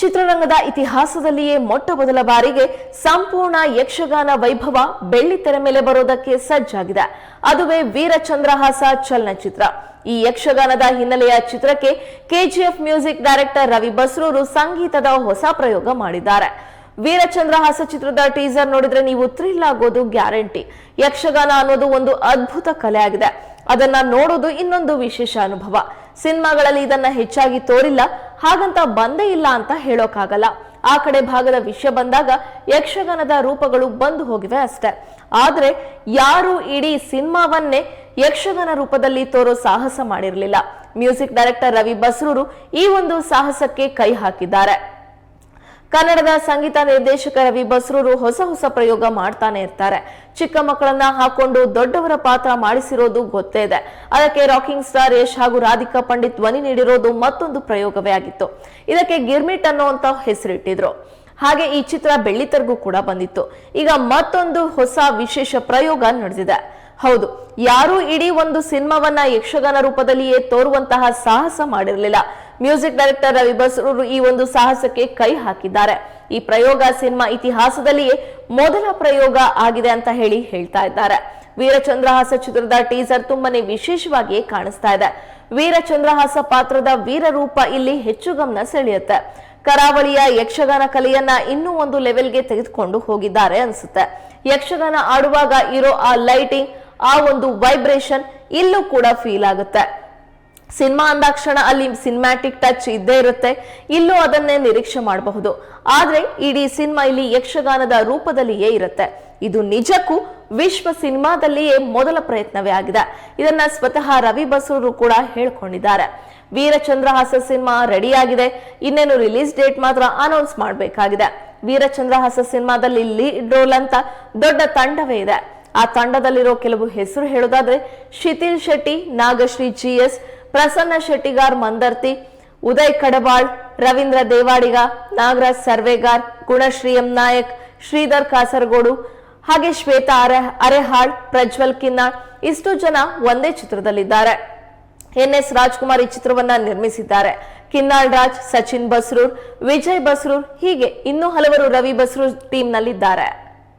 ಚಿತ್ರರಂಗದ ಇತಿಹಾಸದಲ್ಲಿಯೇ ಮೊಟ್ಟ ಮೊದಲ ಬಾರಿಗೆ ಸಂಪೂರ್ಣ ಯಕ್ಷಗಾನ ವೈಭವ ಬೆಳ್ಳಿತೆರೆ ಮೇಲೆ ಬರೋದಕ್ಕೆ ಸಜ್ಜಾಗಿದೆ. ಅದುವೇ ವೀರಚಂದ್ರಹಾಸ ಚಲನಚಿತ್ರ. ಈ ಯಕ್ಷಗಾನದ ಹಿನ್ನೆಲೆಯ ಚಿತ್ರಕ್ಕೆ KGF music director Ravi Basrur ಸಂಗೀತದ ಹೊಸ ಪ್ರಯೋಗ ಮಾಡಿದ್ದಾರೆ. ವೀರಚಂದ್ರಹಾಸ ಚಿತ್ರದ ಟೀಸರ್ ನೋಡಿದ್ರೆ ನೀವು ಥ್ರಿಲ್ ಆಗೋದು ಗ್ಯಾರಂಟಿ. ಯಕ್ಷಗಾನ ಅನ್ನೋದು ಒಂದು ಅದ್ಭುತ ಕಲೆ ಆಗಿದೆ. ಅದನ್ನ ನೋಡೋದು ಇನ್ನೊಂದು ವಿಶೇಷ ಅನುಭವ. ಸಿನಿಮಾಗಳಲ್ಲಿ ಇದನ್ನ ಹೆಚ್ಚಾಗಿ ತೋರಿಲ್ಲ, ಹಾಗಂತ ಬಂದೇ ಇಲ್ಲ ಅಂತ ಹೇಳೋಕ್ಕಾಗಲ್ಲ ಆ ಕಡೆ ಭಾಗದ ವಿಷಯ ಬಂದಾಗ ಯಕ್ಷಗಾನದ ರೂಪಗಳು ಬಂದು ಹೋಗಿವೆ ಅಷ್ಟೇ. ಆದ್ರೆ ಯಾರು ಇಡೀ ಸಿನಿಮಾವನ್ನೇ ಯಕ್ಷಗಾನ ರೂಪದಲ್ಲಿ ತೋರೋ ಸಾಹಸ ಮಾಡಿರಲಿಲ್ಲ. ಮ್ಯೂಸಿಕ್ ಡೈರೆಕ್ಟರ್ ರವಿ ಬಸ್ರೂರು ಈ ಒಂದು ಸಾಹಸಕ್ಕೆ ಕೈ ಹಾಕಿದ್ದಾರೆ. ಕನ್ನಡದ ಸಂಗೀತ ನಿರ್ದೇಶಕ ರವಿ ಬಸ್ರೂರು ಹೊಸ ಹೊಸ ಪ್ರಯೋಗ ಮಾಡ್ತಾನೆ ಇರ್ತಾರೆ. ಚಿಕ್ಕ ಮಕ್ಕಳನ್ನ ಹಾಕೊಂಡು ದೊಡ್ಡವರ ಪಾತ್ರ ಮಾಡಿಸಿರೋದು ಗೊತ್ತೇ ಇದೆ. ಅದಕ್ಕೆ ರಾಕಿಂಗ್ ಸ್ಟಾರ್ ಯಶ್ ಹಾಗೂ ರಾಧಿಕಾ ಪಂಡಿತ್ ಧ್ವನಿ ನೀಡಿರೋದು ಮತ್ತೊಂದು ಪ್ರಯೋಗವೇ ಆಗಿತ್ತು. ಇದಕ್ಕೆ ಗಿರ್ಮಿಟ್ ಅನ್ನುವಂತ ಹೆಸರಿಟ್ಟಿದ್ರು. ಹಾಗೆ ಈ ಚಿತ್ರ ಬೆಳ್ಳಿತರ್ಗೂ ಕೂಡ ಬಂದಿತ್ತು. ಈಗ ಮತ್ತೊಂದು ಹೊಸ ವಿಶೇಷ ಪ್ರಯೋಗ ನಡೆದಿದೆ. ಹೌದು, ಯಾರೂ ಇಡೀ ಒಂದು ಸಿನಿಮಾವನ್ನ ಯಕ್ಷಗಾನ ರೂಪದಲ್ಲಿಯೇ ತೋರುವಂತಹ ಸಾಹಸ ಮಾಡಿರಲಿಲ್ಲ. ಮ್ಯೂಸಿಕ್ ಡೈರೆಕ್ಟರ್ ರವಿ ಬಸ್ರೂರು ಈ ಒಂದು ಸಾಹಸಕ್ಕೆ ಕೈ ಹಾಕಿದ್ದಾರೆ. ಈ ಪ್ರಯೋಗ ಸಿನಿಮಾ ಇತಿಹಾಸದಲ್ಲಿಯೇ ಮೊದಲ ಪ್ರಯೋಗ ಆಗಿದೆ ಅಂತ ಹೇಳಿ ಹೇಳ್ತಾ ಇದ್ದಾರೆ. ವೀರಚಂದ್ರಹಾಸ ಚಿತ್ರದ ಟೀಸರ್ ತುಂಬಾನೇ ವಿಶೇಷವಾಗಿಯೇ ಕಾಣಿಸ್ತಾ ಇದೆ. ವೀರಚಂದ್ರಹಾಸ ಪಾತ್ರದ ವೀರರೂಪ ಇಲ್ಲಿ ಹೆಚ್ಚು ಗಮನ ಸೆಳೆಯುತ್ತೆ. ಕರಾವಳಿಯ ಯಕ್ಷಗಾನ ಕಲೆಯನ್ನ ಇನ್ನೂ ಒಂದು ಲೆವೆಲ್ಗೆ ತೆಗೆದುಕೊಂಡು ಹೋಗಿದ್ದಾರೆ ಅನ್ಸುತ್ತೆ. ಯಕ್ಷಗಾನ ಆಡುವಾಗ ಇರೋ ಆ ಲೈಟಿಂಗ್, ಆ ಒಂದು ವೈಬ್ರೇಷನ್ ಇಲ್ಲೂ ಕೂಡ ಫೀಲ್ ಆಗುತ್ತೆ. ಸಿನಿಮಾ ಅಂದಾಕ್ಷಣ ಅಲ್ಲಿ ಸಿನಿಮ್ಯಾಟಿಕ್ ಟಚ್ ಇದ್ದೇ ಇರುತ್ತೆ. ಇಲ್ಲೂ ಅದನ್ನೇ ನಿರೀಕ್ಷೆ ಮಾಡಬಹುದು. ಆದ್ರೆ ಇಡೀ ಸಿನಿಮಾ ಇಲ್ಲಿ ಯಕ್ಷಗಾನದ ರೂಪದಲ್ಲಿಯೇ ಇರುತ್ತೆ. ಇದು ನಿಜಕ್ಕೂ ವಿಶ್ವ ಸಿನಿಮಾದಲ್ಲಿಯೇ ಮೊದಲ ಪ್ರಯತ್ನವೇ ಆಗಿದೆ. ಇದನ್ನ ಸ್ವತಃ ರವಿ ಬಸೂರು ಕೂಡ ಹೇಳ್ಕೊಂಡಿದ್ದಾರೆ. ವೀರಚಂದ್ರಹಾಸ ಸಿನಿಮಾ ರೆಡಿ ಆಗಿದೆ ಇನ್ನೇನು ರಿಲೀಸ್ ಡೇಟ್ ಮಾತ್ರ ಅನೌನ್ಸ್ ಮಾಡಬೇಕಾಗಿದೆ. ವೀರಚಂದ್ರಹಾಸ ಸಿನಿಮಾದಲ್ಲಿ ಲೀಡ್ ರೋಲ್ ಅಂತ ದೊಡ್ಡ ತಂಡವೇ ಇದೆ. ಆ ತಂಡದಲ್ಲಿರೋ ಕೆಲವು ಹೆಸರು ಹೇಳೋದಾದ್ರೆ Shithil Shetty, Nagashree, G S Prasanna Shettigar Mandarthi, Uday Kadabal Ravindra Devadiga, Nagaraj Sarvegar Gunashree M Nayak, Shridhar Kasaragod, ಹಾಗೆ ಶ್ವೇತಾ ಅರೆ, ಅರೆಹಾಳ್, ಪ್ರಜ್ವಲ್ ಕಿನ್ನಾಳ್ ಇಷ್ಟು ಜನ ಒಂದೇ ಚಿತ್ರದಲ್ಲಿದ್ದಾರೆ. ಎನ್ ಎಸ್ ರಾಜ್ಕುಮಾರ್ ಈ ಚಿತ್ರವನ್ನ ನಿರ್ಮಿಸಿದ್ದಾರೆ. ಕಿನ್ನಾಳ್ ರಾಜ್, ಸಚಿನ್ ಬಸ್ರೂರ್, ವಿಜಯ್ ಬಸ್ರೂರ್ ಹೀಗೆ ಇನ್ನೂ ಹಲವರು ರವಿ ಬಸ್ರೂರ್ ಟೀಮ್ ನಲ್ಲಿದ್ದಾರೆ.